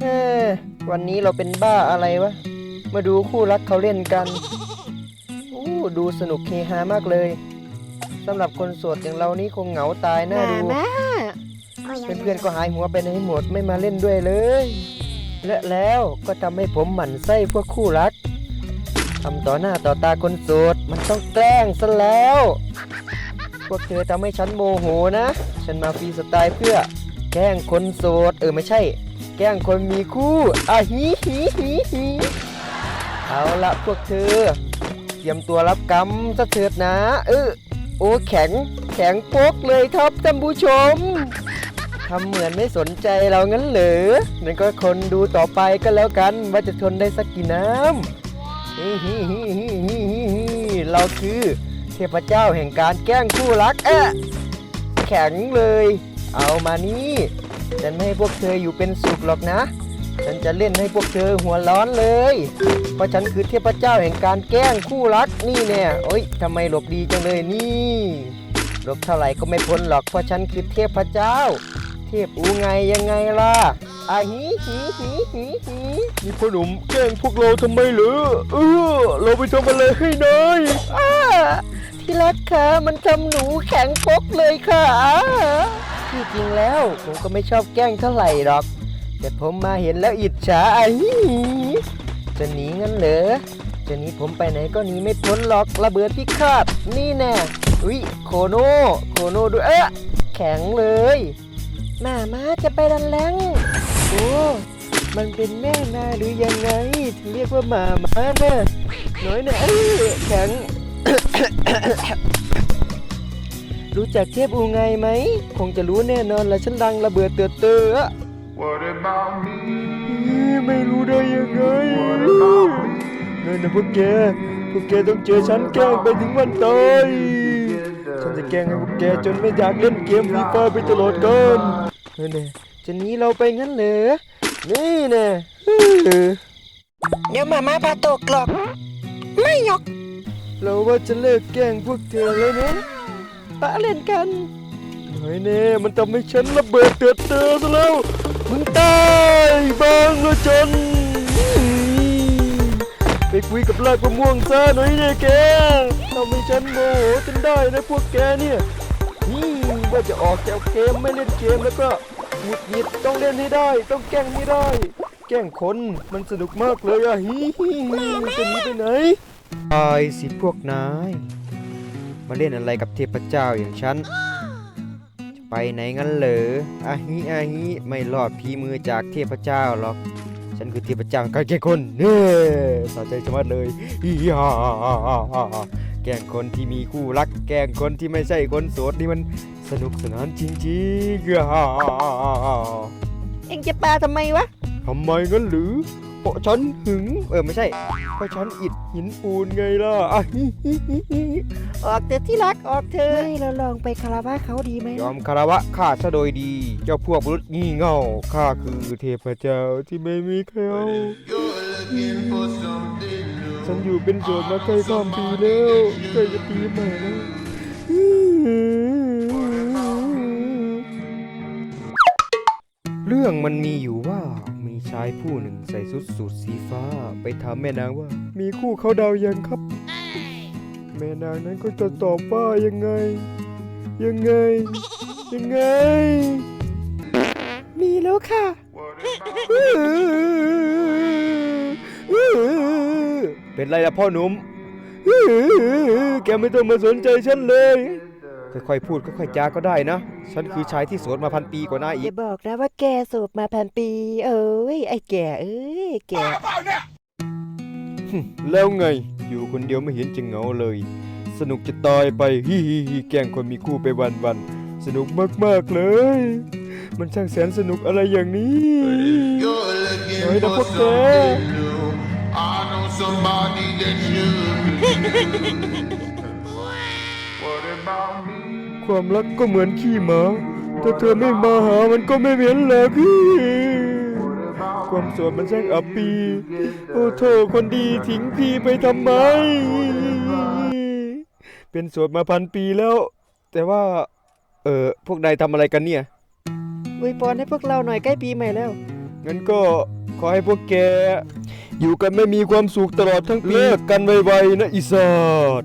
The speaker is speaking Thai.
เฮ้วันนี้เราเป็นบ้าอะไรวะ มาดูคู่รักเขาเล่นกันอู้ดูสนุกเฮฮามากเลยสำหรับคนโสดอย่างเรานี่คงเหงาตายน่าดูแม่เพื่อนๆก็หายหัวไปในหมดไม่มาเล่นด้วยเลย และแล้วก็ทำให้ผมหมั่นไส้พวกคู่รักทำต่อหน้าต่อตาคนโสดมันต้องแกล้งซะแล้ว พวกเธอทำให้ฉันโมโหนะ ฉันมาฟรีสไตล์เพื่อแกล้งคนโสดเออไม่ใช่ แกล้งคนมีคู่อะฮีฮีฮีฮีเอาละพวกเธอ เตรียมตัวรับกรรมซะเถิดนะ เออโอ้แข็งแข็งโป๊กเลยครับท่านผู้ชมทำเหมือนไม่สนใจเรางั้นเหรอนั่นก็คนดูต่อไปก็แล้วกันว่าจะทนได้สักกี่น้ำฮิฮิฮิฮิฮิฮิฮิเราคือเทพเจ้าแห่งการแกล้งคู่รักเอะแข็งเลย เอามานี่ ฉันไม่ให้พวกเธออยู่เป็นสุขหรอกนะ ฉันจะเล่นให้พวกเธอหัวร้อนเลย เพราะฉันคือเทพเจ้าแห่งการแกล้งคู่รักนี่แน่โอ้ยทำไมหลบดีจังเลยนี่หลบเท่าไหร่ก็ไม่พ้นหรอกเพราะฉันคือเทพเจ้า เทพอูไงยังไงล่ะอาฮีฮีฮีฮีฮีนี่พ่อหนุ่มแกล้งพวกเราทำไมเหรอเออเราไปทำอะไรให้นายอ้าที่รักค่ะมันทำหนูแข็งปกเลยค่ะ ที่จริงแล้ว ผมก็ไม่ชอบแกล้งเท่าไหร่หรอก แต่ผมมาเห็นแล้วอิจฉาอาฮีจะหนีงั้นเหรอจะหนีผมไปไหนก็หนีไม่พ้นหรอกระเบิดพิฆาตนี่แน่อุ้ยโคโนโคโนด้วยเอ๊ะแข็งเลยหมามาจะไปดันแรงโอ้มันเป็นแม่นาหรือยังไงถึงเรียกว่าหมามาน่ะน้อยนะเอ้ยแข็ง รู้จักเทพอูไงไหม คงจะรู้แน่นอนละฉันดังระเบิดเตือเตอ What about me? ไม่รู้ได้ยังไง What about me? เงินนะพวกแก พวกแกต้องเจอฉันแกล้งไปถึงวันตาย ฉันจะแกล้งให้พวกแกจนไม่อยากเล่นเกมฟรีไฟไปตลอดกาลเฮ้ยเนี่ยจะหนีเราไปงั้นเหรอ นี่แน่เออเดี๋ยวมาม่าพาตกหรอก ไม่หยอก เราว่าจะเลิกแกล้งพวกเธอแล้วนะ ปะเล่นกันหน่อยแน่มันทำให้ฉันระเบิดเตือเตอซะแล้ว มึงตายบางละจน ไปคุยกับลากมะม่วงซะหน่อยเนี่ยแกทำให้ฉันโมโหจนได้นะพวกแกเนี่ยนี่ว่าจะออกจากเกมไม่เล่นเกมแล้วก็หงุดหงิดต้องเล่นให้ได้ ต้องแกล้งให้ได้ แกล้งคนมันสนุกมากเลยอะฮิฮิฮิจะหนีไปไหนตายสิพวกนาย มาเล่นอะไรกับเทพเจ้าอย่างฉันจะไปไหนงั้นเหรออาฮิอาฮิไม่รอดพีมือจากเทพเจ้าหรอก ฉันคือเทพเจ้าแห่งการแกล้งคนเน่สะใจชะมัดเลยฮิฮาแกล้งคนที่มีคู่รัก แกล้งคนที่ไม่ใช่คนโสดนี่มันสนุกสนานจริงๆฮ่าเอ็งจะปาทำไมวะทำไมงั้นหรือ เพราะฉันหึง เออไม่ใช่เพราะฉันอิดหินปูนไงล่ะอะฮิฮิฮิฮิออกเถอะที่รักออกเถอะไม่เราลองไปคาราวะเขาดีไหมยอมคารวะข้าซะโดยดี เจ้าพวกมนุษย์งี่เง่าข้าคือเทพเจ้าที่ไม่มีใครเอา You're looking for something new. ฉันอยู่เป็นโสดมาใกล้ข้ามปีแล้วใกล้จะปีใหม่แล้วเรื่องมันมีอยู่ว่ามี ชายผู้หนึ่งใส่ชุดสูทสีฟ้าไปถามแม่นางว่า มีคู่เขาดาวยังครับ แม่นางนั้นก็จะตอบว่ายังไง ยังไง ยังไง มีแล้วค่ะเป็นไรล่ะพ่อหนุ่มแกไม่ต้องมาสนใจฉันเลย ค่อยๆพูดค่อยๆจาก็ได้นะ ฉันคือชายที่โสดมาพันปีกว่าน้าอีอย่าก บอกนะว่าแกสูบมาพันปี เอ้ย ไอ้แก่เอ้ย แก่ แล้วไง อยู่คนเดียวไม่เห็นจะเหงาเลย สนุกจะตายไปฮิฮิฮิแกล้งคนมีคู่ไปวันๆสนุกมากๆเลย มันช่างแสนสนุกอะไรอย่างนี้ You're looking Nói đâu for có kê. something new. I know somebody that you. What about me? ความรักก็เหมือนขี้หมาถ้าเธอไม่มาหามันก็ไม่เหม็นหรอกความโสดมันช่างอับปี โอ้โธ่คนดีทิ้งพี่ไปทำไม เป็นโสดมาพันปีแล้ว แต่ว่า เออพวกนายทำอะไรกันเนี่ยอวยพรให้พวกเราหน่อยใกล้ปีใหม่แล้ว งั้นก็ขอให้พวกแก อยู่กันไม่มีความสุขตลอดทั้งปีเลิกกันไวๆนะอีสาด